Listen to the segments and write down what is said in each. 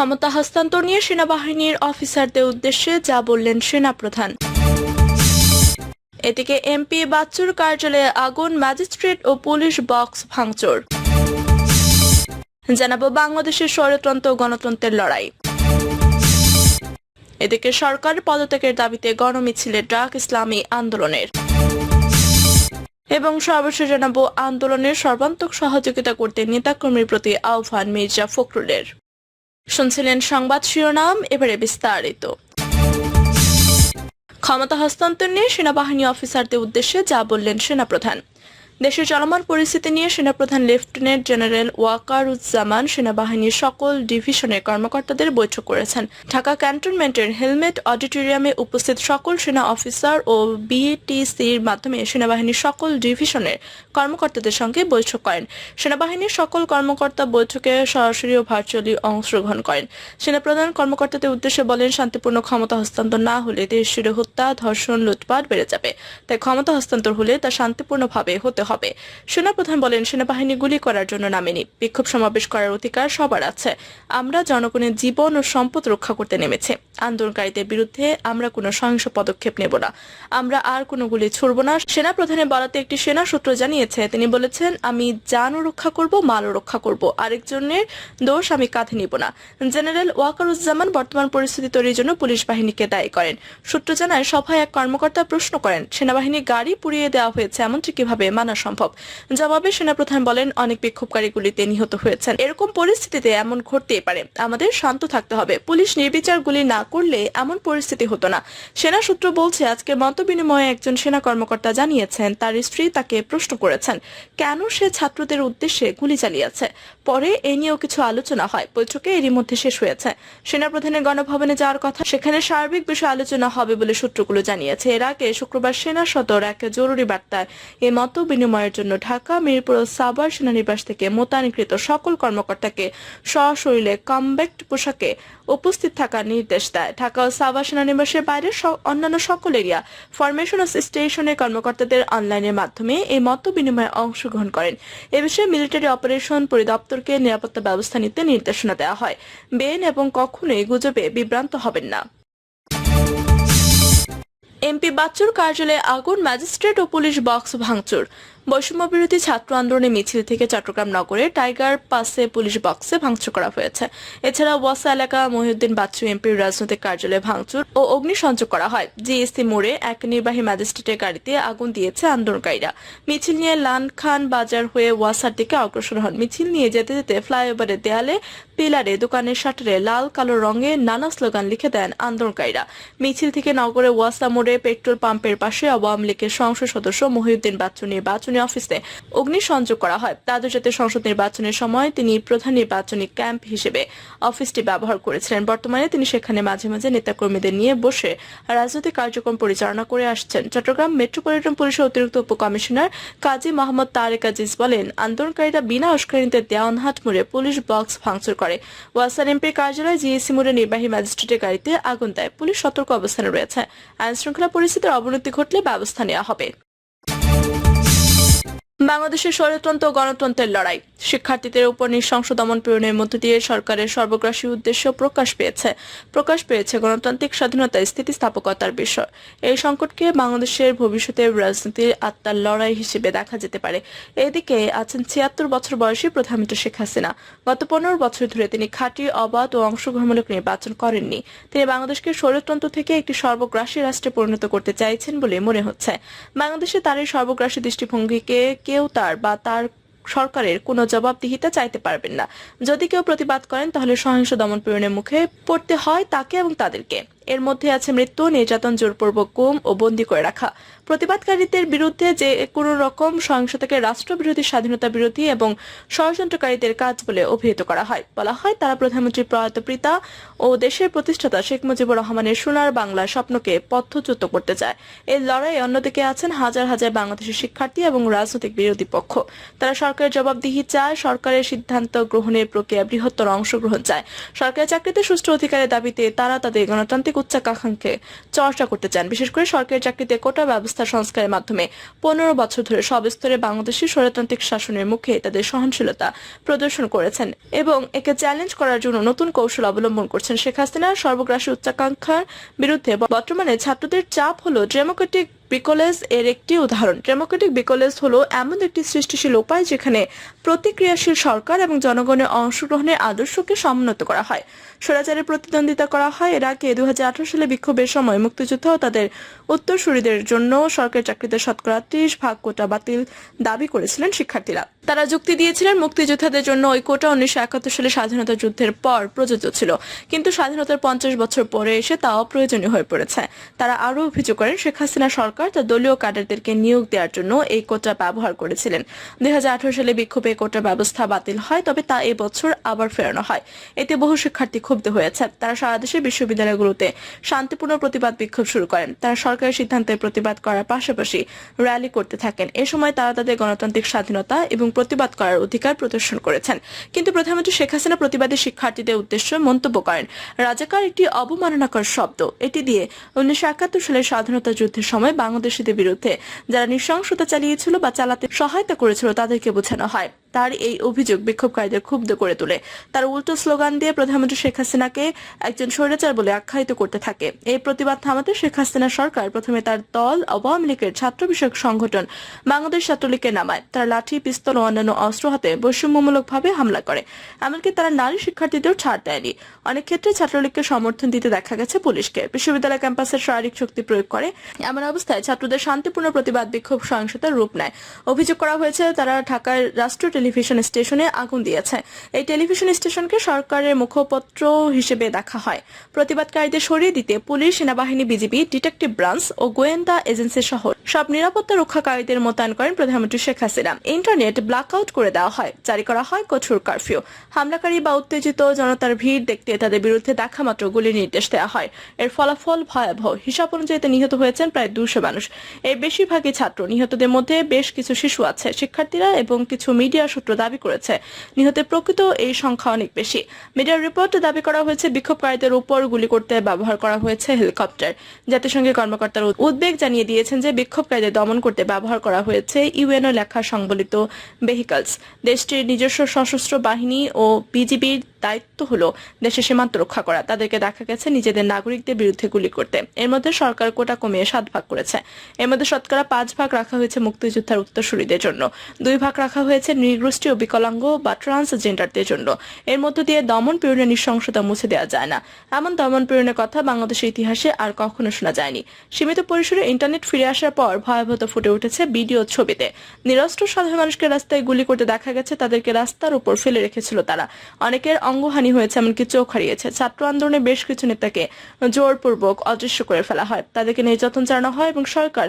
ক্ষমতা হস্তান্তর নিয়ে সেনাবাহিনীর অফিসারদের উদ্দেশ্যে যা বললেন সেনাপ্রধান। এদিকে এমপি বাচ্চুর কার্যালয়ে আগুন, ম্যাজিস্ট্রেট ও পুলিশ বক্স ভাঙচুর। জানাব বাংলাদেশের স্বরতন্ত্র গণতন্ত্রের লড়াই। এদিকে সরকার পদত্যাগের দাবিতে গণমিছিলে ডাক ইসলামী আন্দোলনের। এবং সর্বশেষ জানাব আন্দোলনের সর্বান্তক সহযোগিতা করতে নেতাকর্মীর প্রতি আহ্বান মির্জা ফখরুলের। শুনছিলেন সংবাদ শিরোনাম এবারে বিস্তারিত। ক্ষমতা হস্তান্তর নিয়ে সেনাবাহিনী অফিসারদের উদ্দেশ্যে যা বললেন সেনাপ্রধান। দেশের চলমান পরিস্থিতি নিয়ে সেনাপ্রধান লেফটেন্যান্ট জেনারেল ওয়াকারুজ্জামান সেনাবাহিনীর সকল ডিভিশনের কর্মকর্তাদের বৈঠক করেছেন। ঢাকা ক্যান্টনমেন্টের হেলমেট অডিটোরিয়ামে উপস্থিত সকল সেনা অফিসার ও বিটিসির মাধ্যমে সেনাবাহিনীর সকল ডিভিশনের কর্মকর্তাদের সঙ্গে বৈঠক করেন। সেনাবাহিনীর সকল কর্মকর্তা বৈঠকে সরাসরি ও ভার্চুয়ালি অংশগ্রহণ করেন। সেনাপ্রধান কর্মকর্তাদের উদ্দেশ্যে বলেন, শান্তিপূর্ণ ক্ষমতা হস্তান্তর না হলে দেশ হত্যা, ধর্ষণ, লুটপাট বেড়ে যাবে। তাই ক্ষমতা হস্তান্তর হলে তা শান্তিপূর্ণভাবে হতে হবে। সেনাপ্রধান বলেন, সেনাবাহিনী গুলি করার জন্য নামেনি। বিক্ষোভ সমাবেশ করার অধিকার সবার আছে। আমরা জনগণের জীবন ও সম্পদ রক্ষা করতে নেমেছে। আন্দোলনকারীদের বিরুদ্ধে আমরা কোনো সহিংস পদক্ষেপ নেব না। আমরা আর কোনো গুলি ছুড়ব না। সেনা প্রধানের বরাতে একটি সেনা সূত্র জানিয়েছে, তিনি বলেছেন, আমি জানও রক্ষা করব, মালও রক্ষা করব। আরেকজনের দোষ আমি কাঁধে নিব না। জেনারেল ওয়াকারুজ্জামান বর্তমান পরিস্থিতি তৈরির জন্য পুলিশ বাহিনীকে দায়ী করেন। সূত্র জানায়, সভায় এক কর্মকর্তা প্রশ্ন করেন সেনাবাহিনী গাড়ি পুড়িয়ে দেওয়া হয়েছে, এমনটি কীভাবে মানা সম্ভব। জবাবে সেনাপ্রধান বলেন, অনেক বিক্ষোভকারী গুলিতে নিহত হয়েছেন। এরকম পরিস্থিতিতে এমন ঘটতেই পারে। আমাদের শান্ত থাকতে হবে। পুলিশ নির্বিচার গুলি না করলে এমন পরিস্থিতি হতো না। সেনা সূত্র বলছে, আজকে মত বিনিময়ে একজন সেনা কর্মকর্তা জানিয়েছেন, তার স্ত্রী তাকে প্রশ্ন করেছেন, কেন সে ছাত্রদের উদ্দেশ্যে গুলি চালিয়েছে? পরে এ নিয়েও কিছু আলোচনা হয়। বৈঠকে এরই মধ্যে শেষ হয়েছে। সেনাপ্রধানের গণভবনে যাওয়ার কথা, সেখানে সার্বিক বিষয়ে আলোচনা হবে বলে সূত্রগুলো জানিয়েছে। এর আগে শুক্রবার সেনা সদর এক জরুরি বার্তায় এ মত বিনিময়ের জন্য ঢাকা, মিরপুর ও সাবার সেনানিবাস থেকে মোতায়েনকৃত সকল কর্মকর্তাকে সশরীরে কমব্যাক্ট পোশাকে উপস্থিত থাকার নির্দেশ দেয়। ঢাকা ও সাবা সেনানিবাসের বাইরে অন্যান্য সকল এরিয়া ফরমেশন স্টেশনের কর্মকর্তাদের অনলাইনের মাধ্যমে এই মত বিনিময়ে অংশগ্রহণ করেন। এ বিষয়ে মিলিটারি অপারেশন পরিদপ্তরকে নিরাপত্তা ব্যবস্থা নিতে নির্দেশনা দেওয়া হয়। বেন এবং কখনোই গুজবে বিভ্রান্ত হবেন না। এমপি বাচ্চুর কার্যালয়ে আগুন, ম্যাজিস্ট্রেট ও পুলিশ বক্স ভাঙচুর। বৈষম্য বিরোধী ছাত্র আন্দোলনের মিছিল থেকে চট্টগ্রাম নগরে টাইগার পাসে পুলিশ বক্সে ভাঙচুর করা হয়েছে। এছাড়া ওয়াসা এলাকা মহিউদ্দিন বাচ্চু এমপির রাজনৈতিক কার্যালয়ে ভাঙচুর ও অগ্নি অগ্নিসংযোগ করা হয়। জিএসসি মোড়ে এক নির্বাহী ম্যাজিস্ট্রেটের গাড়িতে আগুন দিয়েছে আন্দোলনকারীরা। মিছিল নিয়ে লান খান বাজার হয়ে ওয়াসার দিকে অগ্রসর হন। মিছিল নিয়ে যেতে যেতে ফ্লাইওভারের দেয়ালে পিলারে দোকানের শাটারে লাল, কালো রঙে নানা স্লোগান লিখে দেন আন্দোলনকারীরা। মিছিল থেকে নগরে ওয়াসা মোড়ে পেট্রোল পাম্পের পাশে আওয়ামী লীগের সংসদ সদস্য মহিউদ্দিন বাচ্চু নির্বাচনী অফিসে অগ্নিসংযোগ করা হয়। দ্বাদশ জাতীয় সংসদ নির্বাচনের সময় তিনি প্রধান নির্বাচনী ক্যাম্প হিসেবে অফিসটি ব্যবহার করেছিলেন। বর্তমানে তিনি সেখানে মাঝে মাঝে নেতাকর্মীদের নিয়ে বসে রাজনৈতিক কার্যক্রম পরিচালনা করে আসছেন। চট্টগ্রাম মেট্রোপলিটন পুলিশের অতিরিক্ত উপকমিশনার কাজী মোহাম্মদ তারেক আজিজ বলেন, আন্দোলনকারীরা বিনা উস্কানিতে দেওয়ানহাট মোড়ে পুলিশ বক্স ভাঙচুর করে। ওয়াসার এমপির কার্যালয়ে জিএসসি মোড়ে নির্বাহী ম্যাজিস্ট্রেটের গাড়িতে আগুন দেয়। পুলিশ সতর্ক অবস্থানে রয়েছে। আইন শৃঙ্খলা পরিস্থিতির অবনতি ঘটলে ব্যবস্থা নেওয়া হবে। বাংলাদেশের স্বরতন্ত্র গণতন্ত্রের লড়াই। শিক্ষার্থীদের উপর নৃশংস দমন পীড়নের মধ্য দিয়ে সরকারের সর্বগ্রাসী উদ্দেশ্য প্রকাশ পেয়েছে। প্রকাশ পেয়েছে গণতান্ত্রিক স্বাধীনতা স্থিতিস্থাপকতার বিষয়। এই সংকটকে বাংলাদেশের ভবিষ্যতের রাজনীতির আত্মার লড়াই হিসেবে দেখা যেতে পারে। এদিকে আছেন ছিয়াত্তর বছর বয়সী প্রধানমন্ত্রী শেখ হাসিনা। গত পনেরো বছর ধরে তিনি খাঁটি, অবাধ ও অংশগ্রহণমূলক নির্বাচন করেননি। তিনি বাংলাদেশকে স্বরতন্ত্র থেকে একটি সর্বগ্রাসী রাষ্ট্রে পরিণত করতে চাইছেন বলে মনে হচ্ছে। বাংলাদেশে তার এই সর্বগ্রাসী দৃষ্টিভঙ্গিকে কেউ তার বা তার সরকারের কোনো জবাবদিহিতা চাইতে পারবেন না। যদি কেউ প্রতিবাদ করেন, তাহলে সহিংস দমন পীড়নের মুখে পড়তে হয় তাকে এবং তাদেরকে। এর মধ্যে আছে মৃত্যু, নির্যাতন, জোরপূর্বক গুম ও বন্দী করে রাখা। প্রতিবাদকারীদের বিরুদ্ধে যে কোনো রকম সহিংসতাকে রাষ্ট্রবিরোধী, স্বাধীনতা বিরোধী এবং ষড়যন্ত্রকারীদের কাজ বলে অভিহিত করা হয়। বলা হয়, তারা প্রধানমন্ত্রী প্রয়াত পিতা ও দেশের প্রতিষ্ঠাতা শেখ মুজিবুর রহমানের সোনার বাংলা স্বপ্নকে পথচ্যুত করতে চায়। এই লড়াই অন্যদিকে আছেন হাজার হাজার বাংলাদেশের শিক্ষার্থী এবং রাজনৈতিক বিরোধী পক্ষ। তারা সরকারের জবাবদিহি চায়, সরকারের সিদ্ধান্ত গ্রহণের প্রক্রিয়া বৃহত্তর অংশগ্রহণ চায়। সরকারি চাকরিতে সুষ্ঠু অধিকারের দাবিতে তারা তাদের গণতান্ত্রিক উচ্চাকাঙ্ক্ষাকে চর্চা করতে চান। বিশেষ করে সরকারি চাকরিতে কোটা ব্যবস্থা সংস্কারের মাধ্যমে পনেরো বছর ধরে সব স্তরে বাংলাদেশি স্বরাতান্ত্রিক শাসনের মুখে তাদের সহনশীলতা প্রদর্শন করেছেন এবং একে চ্যালেঞ্জ করার জন্য নতুন কৌশল অবলম্বন করছেন শেখ হাসিনার সর্বগ্রাসী উচ্চাকাঙ্ক্ষার বিরুদ্ধে। বর্তমানে ছাত্রদের চাপ হলো ডেমোক্রেটিক বিকলেজ এর একটি উদাহরণ। ডেমোক্রেটিক বিকলেজ হলো এমন একটি সৃষ্টিশীল উপায় যেখানে প্রতিক্রিয়াশীল সরকার এবং জনগণের অংশগ্রহণের আদর্শকে সমুন্নত করা হয়। স্বৈরাচারের প্রতিদ্বন্দ্বিতা করা হয়। এর আগে দু সালে বিক্ষোভের সময় মুক্তিযুদ্ধ ও তাদের উত্তরসূরিদের জন্য সরকারি চাকরিতে শতকরা ত্রিশ ভাগ কোটা বাতিল দাবি করেছিলেন শিক্ষার্থীরা। তারা যুক্তি দিয়েছিলেন মুক্তিযোদ্ধাদের জন্য ওই কোটা উনিশশো একাত্তর সালে স্বাধীনতা যুদ্ধের পর প্রযোজ্য ছিল। কিন্তু স্বাধীনতার পঞ্চাশ বছর পরে এসে তা অপ্রয়োজনীয় হয়ে পড়েছে। তারা আরও অভিযোগ করেন, শেখ হাসিনা সরকার তার দলীয় ক্যাডারদেরকে নিয়োগ দেওয়ার জন্য এই কোটা ব্যবহার করেছিলেন। দুই সালে বিক্ষোভে কোটা ব্যবস্থা বাতিল হয়, তবে তা এবছর আবার ফেরানো হয়। এতে বহু শিক্ষার্থী ক্ষুব্ধ হয়েছে। তারা সারা দেশের বিশ্ববিদ্যালয়গুলোতে শান্তিপূর্ণ প্রতিবাদ বিক্ষোভ শুরু করেন। তারা সরকারের সিদ্ধান্তের প্রতিবাদ করার পাশাপাশি র্যালি করতে থাকেন। এ সময় তারা তাদের গণতান্ত্রিক স্বাধীনতা এবং প্রতিবাদ করার অধিকার প্রদর্শন করেছেন। কিন্তু প্রধানমন্ত্রী শেখ হাসিনা প্রতিবাদী শিক্ষার্থীদের উদ্দেশ্যে মন্তব্য করেন, রাজাকার একটি অবমাননাকর শব্দ। এটি দিয়ে উনিশশো একাত্তর সালের স্বাধীনতা যুদ্ধের সময় বাংলাদেশিদের বিরুদ্ধে। যারা নৃশংসতা চালিয়েছিল বা চালাতে সহায়তা করেছিল তাদেরকে বোঝানো হয়। তার এই অভিযোগ বিক্ষোভকারীদের ক্ষুব্ধ করে তোলে। তার উল্টো স্লোগান দিয়ে প্রধানমন্ত্রী শেখ হাসিনাকে একজন স্বৈরাচার বলে আখ্যায়িত করতে থাকে। এই প্রতিবাদ থামাতে শেখ হাসিনা সরকার প্রথমে তার দল, আওয়ামী লীগের ছাত্র বিষয়ক সংগঠন, বাংলাদেশ ছাত্রলীগকে নামায়। তারা লাঠি, পিস্তল ও অন্যান্য অস্ত্র হাতে বৈষম্যমূলকভাবে হামলা করে। এমনকি তারা নারী শিক্ষার্থীদের ছাড় দেয়নি। অনেক ক্ষেত্রে ছাত্রলীগকে সমর্থন দিতে দেখা গেছে পুলিশকে। বিশ্ববিদ্যালয় ক্যাম্পাসের শারীরিক শক্তি প্রয়োগ করে। এমন অবস্থায় ছাত্রদের শান্তিপূর্ণ প্রতিবাদ বিক্ষোভ সহিংসতার রূপ নেয়। অভিযোগ করা হয়েছে, তারা ঢাকার রাষ্ট্রীয় টেলিভিশন স্টেশনে আগুন দিয়েছে। এই টেলিভিশন স্টেশনকে সরকারের মুখপত্র হিসেবে দেখা হয়। প্রতিবাদকারীদের সরিয়ে দিতে পুলিশ, সেনাবাহিনী, বিজিবি, ডিটেকটিভ ব্রাঞ্চ ও গোয়েন্দা এজেন্সি সহ সব নিরাপত্তা রক্ষাকারীদের মোতায়েন করেন প্রধানমন্ত্রী শেখ হাসিনা। ইন্টারনেট ব্ল্যাকআউট করে দেওয়া হয়। জারি করা হয় কঠোর কারফিউ। হামলাকারী বা উত্তেজিত জনতার ভিড় দেখতে তাদের বিরুদ্ধে দেখা মাত্র গুলির নির্দেশ দেওয়া হয়। এর ফলাফল ভয়াবহ। হিসাব অনুযায়ী নিহত হয়েছেন প্রায় দুশো মানুষ। এর বেশিরভাগই ছাত্র। নিহতদের মধ্যে বেশ কিছু শিশু আছে। শিক্ষার্থীরা এবং কিছু মিডিয়া সূত্র দাবি করেছে। নিহতের প্রকৃত এই সংখ্যা অনেক বেশি। মিডিয়ার রিপোর্টে দাবি করা হয়েছে, বিক্ষোভকারীদের উপর গুলি করতে ব্যবহার করা হয়েছে হেলিকপ্টার। জাতিসংঘের কর্মকর্তার উদ্বেগ জানিয়ে দিয়েছেন যে বিক্ষোভকারীদের দমন করতে ব্যবহার করা হয়েছে ইউএনও লেখা সংবলিত ভেহিকলস দেশটির নিজস্ব সশস্ত্র বাহিনী ও বিজিবির দায়িত্ব হলো দেশের সীমান্ত রক্ষা করা। তাদেরকে দেখা গেছে নিজেদের নাগরিকদের বিরুদ্ধে গুলি করতে। এর মধ্যে সরকার কোটা কমিয়ে সাত ভাগ করেছে। এর মধ্যে শতকরা পাঁচ ভাগ রাখা হয়েছে মুক্তিযোদ্ধার উত্তরসূরিদের জন্য। দুই ভাগ রাখা হয়েছে নৃগোষ্ঠী ও বিকলাঙ্গ বা ট্রান্সজেন্ডারদের জন্য। এর মধ্য দিয়ে দমন পীড়নের নৃশংসতা মুছে দেওয়া যায় না। এমন দমন পীড়নের কথা বাংলাদেশের ইতিহাসে আর কখনো শোনা যায়নি। সীমিত পরিসরে ইন্টারনেট ফিরে আসার পর ভয়াবহতা ফুটে উঠেছে ভিডিও ছবিতে। নিরস্ত্র সাধারণ মানুষকে রাস্তায় গুলি করতে দেখা গেছে, তাদেরকে রাস্তার উপর ফেলে রেখেছিল তারা। অনেকের অঙ্গহানি হয়েছে, এমনকি চোখ হারিয়েছে। ছাত্র আন্দোলনে বেশ কিছু নেতাকে জোরপূর্বক অদৃশ্য করে ফেলা হয়। তাদেরকে নির্যাতন চালানো হয় এবং সরকার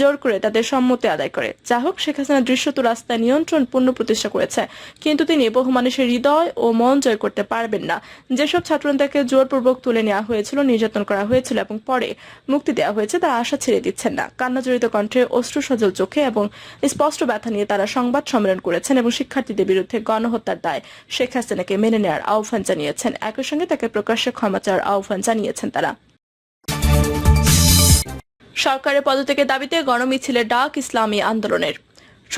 জোর করে তাদের সম্মতি আদায় করে। যা হোক, শেখ হাসিনা দৃশ্যত রাস্তায় নিয়ন্ত্রণ, পূর্ণ প্রতিষ্ঠা করেছে। কিন্তু তিনি বহু মানুষের হৃদয় ও মন জয় করতে পারবেন না। যেসব ছাত্র নেতাকে জোরপূর্বক তুলে নেওয়া হয়েছিল, নির্যাতন করা হয়েছিল এবং পরে মুক্তি দেওয়া হয়েছে তারা আশা ছেড়ে দিচ্ছেন না। কান্নাজড়িত কণ্ঠে অশ্রু সজল চোখে এবং স্পষ্ট ব্যথা নিয়ে তারা সংবাদ সম্মেলন করেছেন এবং শিক্ষার্থীদের বিরুদ্ধে গণহত্যার দায় শেখ হাসিনাকে মেনে নেওয়ার আহ্বান জানিয়েছেন। একই সঙ্গে তাকে প্রকাশ্যে ক্ষমা চাওয়ার আহ্বান জানিয়েছেন তারা। সরকারের পদত্যাগের দাবিতে গণমিছিলের ডাক ইসলামী আন্দোলনের।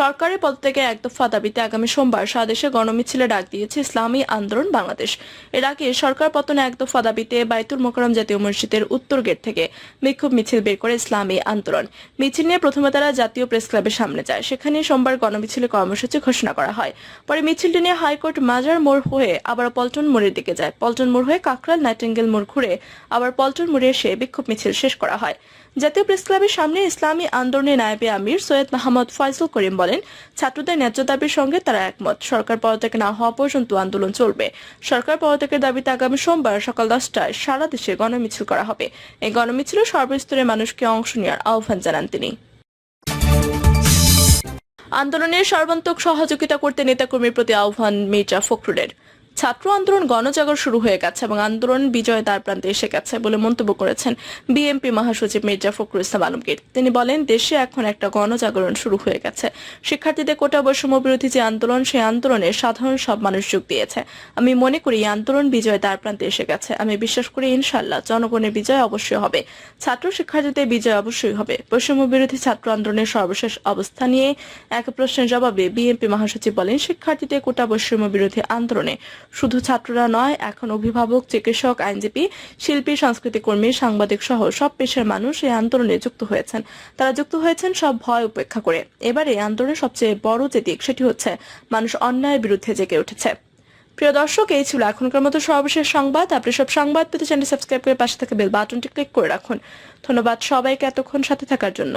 সরকারের পদত্যাগের এক দফা দাবিতে আগামী সোমবার সারা দেশে গণমিছিলে ডাক দিয়েছে ইসলামী আন্দোলন বাংলাদেশ। এর আগে সরকার পতনে এক দফা দাবিতে বাইতুল মোকারম জাতীয় মসজিদের উত্তর গেট থেকে বিক্ষোভ মিছিল বের করে ইসলামী আন্দোলন। মিছিল নিয়ে প্রথমে তারা জাতীয় প্রেস ক্লাবের সামনে যায়। সেখানে সোমবার গণমিছিলে কর্মসূচি ঘোষণা করা হয়। পরে মিছিলটি নিয়ে হাইকোর্ট মাজার মোড় হয়ে আবার পল্টন মোড়ের দিকে যায়। পল্টন মোড় হয়ে কাকরাল নাইটেঙ্গেল মোড় ঘুরে আবার পল্টন মোড়ে এসে বিক্ষোভ মিছিল শেষ করা হয়। জাতীয় প্রেস ক্লাবের সামনে ইসলামী আন্দোলনের নায়েবে আমির সৈয়দ মাহমুদ ফয়সল করিম বলেন, ছাত্রদের ন্যায্য দাবির সঙ্গে তারা একমত। সরকার পদত্যাগ না হওয়া পর্যন্ত আন্দোলন চলবে। সরকার পদত্যাগের দাবিতে আগামী সোমবার সকাল দশটায় সারা দেশে গণমিছিল করা হবে। এই গণমিছিলে সর্বস্তরের মানুষকে অংশ নেওয়ার আহ্বান জানান তিনি। আন্দোলনের সর্বান্তক সহযোগিতা করতে নেতাকর্মীর প্রতি আহ্বান মির্জা ফখরুলের। ছাত্র আন্দোলন গণজাগর শুরু হয়ে গেছে এবং আন্দোলন বিজয় দ্বার প্রান্তে এসে গেছে বলে মন্তব্য করেছেন বিএনপি মহাসচিব মির্জা ফখরুল ইসলাম আলমগীর। তিনি বলেন, দেশে এখন একটা গণজাগরণ শুরু হয়ে গেছে। শিক্ষার্থীদের কোটা বৈষম্য বিরোধী যে আন্দোলন সেই আন্দোলনে সাধারণ সব মানুষ যোগ দিয়েছে। আমি মনে করি, এই আন্দোলন বিজয় দ্বার প্রান্তে এসে গেছে। আমি বিশ্বাস করি ইনশাল্লাহ জনগণের বিজয় অবশ্যই হবে। ছাত্র শিক্ষার্থীদের বিজয় অবশ্যই হবে। বৈষম্য বিরোধী ছাত্র আন্দোলনের সর্বশেষ অবস্থা নিয়ে এক প্রশ্নের জবাবে বিএনপি মহাসচিব বলেন, শিক্ষার্থীদের কোটা বৈষম্য বিরোধী আন্দোলনে শুধু ছাত্ররা নয়, এখন অভিভাবক, চিকিৎসক, আইনজীবী, শিল্পী সংস্কৃতি কর্মী, সাংবাদিক সহ সব পেশার মানুষ এই আন্দোলনে যুক্ত হয়েছেন। তারা যুক্ত হয়েছেন সব ভয় উপেক্ষা করে। এবার এই আন্দোলনের সবচেয়ে বড় যে দিক সেটি হচ্ছে মানুষ অন্যায়ের বিরুদ্ধে জেগে উঠেছে। প্রিয় দর্শক, এই ছিল এখনকার মতো সর্বশেষ সংবাদ। আপনি সব সংবাদ পেতে চ্যানেল সাবস্ক্রাইব করে পাশে থাকা বেল বাটনটি ক্লিক করে রাখুন। ধন্যবাদ সবাইকে এতক্ষণ সাথে থাকার জন্য।